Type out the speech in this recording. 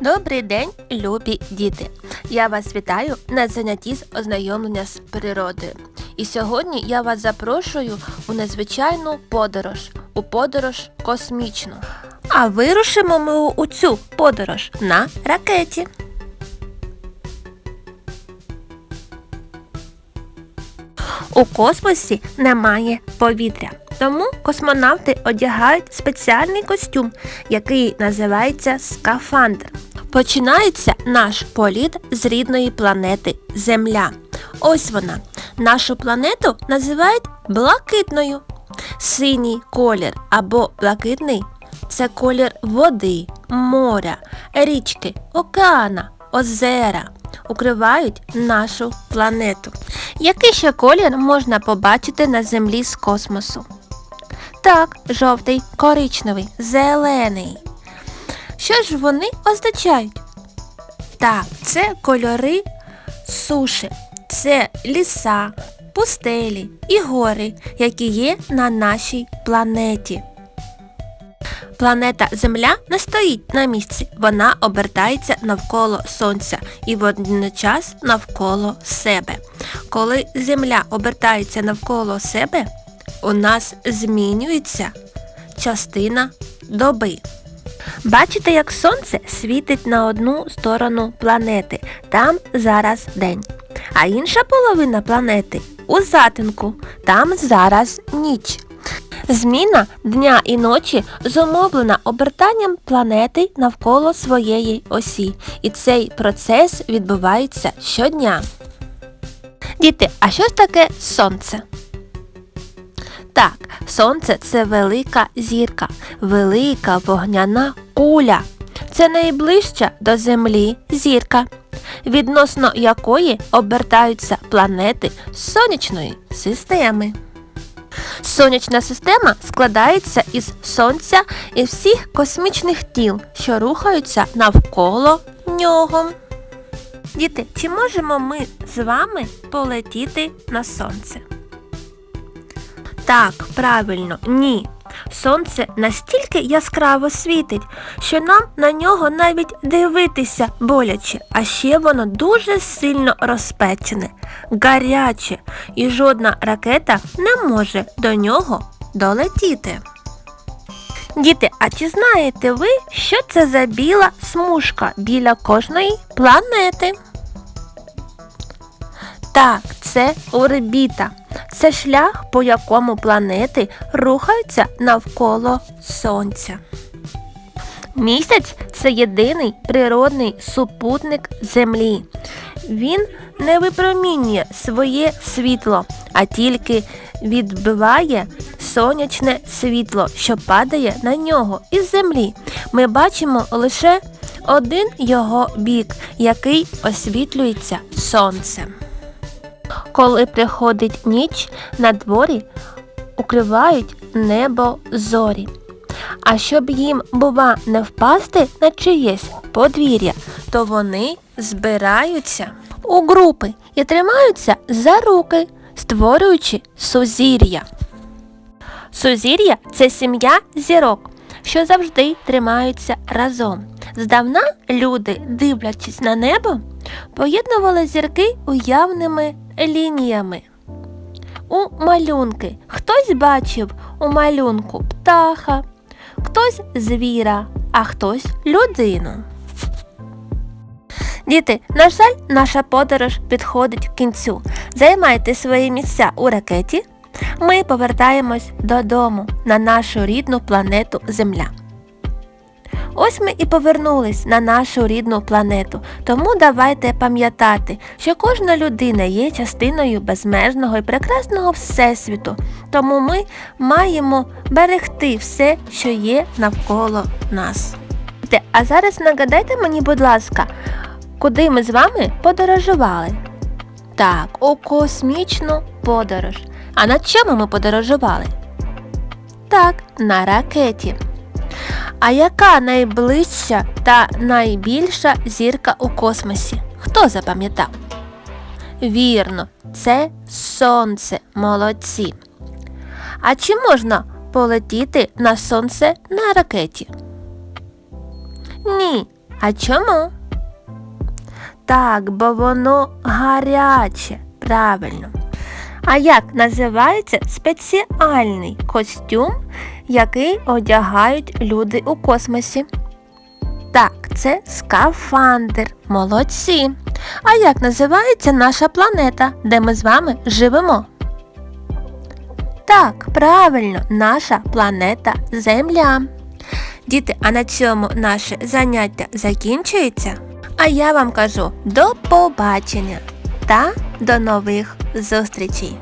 Добрий день, любі діти! Я вас вітаю на занятті з ознайомлення з природою. І сьогодні я вас запрошую у незвичайну подорож, у подорож космічну. А вирушимо ми у цю подорож на ракеті. У космосі немає повітря. Тому космонавти одягають спеціальний костюм, який називається скафандр. Починається наш політ з рідної планети Земля. Ось вона. Нашу планету називають блакитною. Синій колір або блакитний це колір води, моря, річки, океана, озера. Укривають нашу планету. Який ще колір можна побачити на землі з космосу? Так, жовтий, коричневий, зелений. Що ж вони означають? Так, це кольори суші, це ліса, пустелі і гори, які є на нашій планеті. Планета Земля не стоїть на місці, вона обертається навколо Сонця і водночас навколо себе. Коли Земля обертається навколо себе, у нас змінюється частина доби. Бачите, як сонце світить на одну сторону планети. Там зараз день. А інша половина планети у затинку. Там зараз ніч. Зміна дня і ночі зумовлена обертанням планети навколо своєї осі. І цей процес відбувається щодня. Діти, а що ж таке сонце? Так, сонце це велика зірка, велика вогняна куля. Це найближча до Землі зірка, відносно якої обертаються планети сонячної системи. Сонячна система складається із Сонця і всіх космічних тіл, що рухаються навколо нього. Діти, чи можемо ми з вами полетіти на сонце? Так, правильно, ні. Сонце настільки яскраво світить, що нам на нього навіть дивитися боляче, а ще воно дуже сильно розпечене, гаряче, і жодна ракета не може до нього долетіти. Діти, а чи знаєте ви, що це за біла смужка біля кожної планети? Так, це орбіта. Це шлях, по якому планети рухаються навколо Сонця. Місяць це єдиний природний супутник Землі. Він не випромінює своє світло, а тільки відбиває сонячне світло, що падає на нього із землі. Ми бачимо лише один його бік, який освітлюється сонцем. Коли приходить ніч, на дворі укривають небо зорі. А щоб їм, бува, не впасти на чиєсь подвір'я, то вони збираються у групи і тримаються за руки, створюючи сузір'я. Сузір'я це сім'я зірок, що завжди тримаються разом. Здавна люди, дивлячись на небо, поєднували зірки уявними лініями. У малюнки хтось бачив у малюнку птаха, хтось звіра, а хтось людину. Діти, на жаль, наша подорож підходить кінцю. Займайте свої місця у ракеті. Ми повертаємось додому на нашу рідну планету Земля. Ось ми і повернулись на нашу рідну планету. Тому давайте пам'ятати, що кожна людина є частиною безмежного і прекрасного Всесвіту. Тому ми маємо берегти все, що є навколо нас. А зараз нагадайте мені, будь ласка, куди ми з вами подорожували? Так, у космічну подорож. А на чому ми подорожували? Так, на ракеті. А яка найближча та найбільша зірка у космосі? Хто запам'ятав? Вірно, це сонце молодці. А чи можна полетіти на сонце на ракеті? Ні, А чому? Так, бо воно гаряче. Правильно. А як називається спеціальний костюм, який одягають люди у космосі? Так, це скафандр. Молодці. А як називається наша планета, де ми з вами живемо? Так, правильно, наша планета Земля. Діти, а на цьому наше заняття закінчується. А я вам кажу до побачення та до нових зустрічей!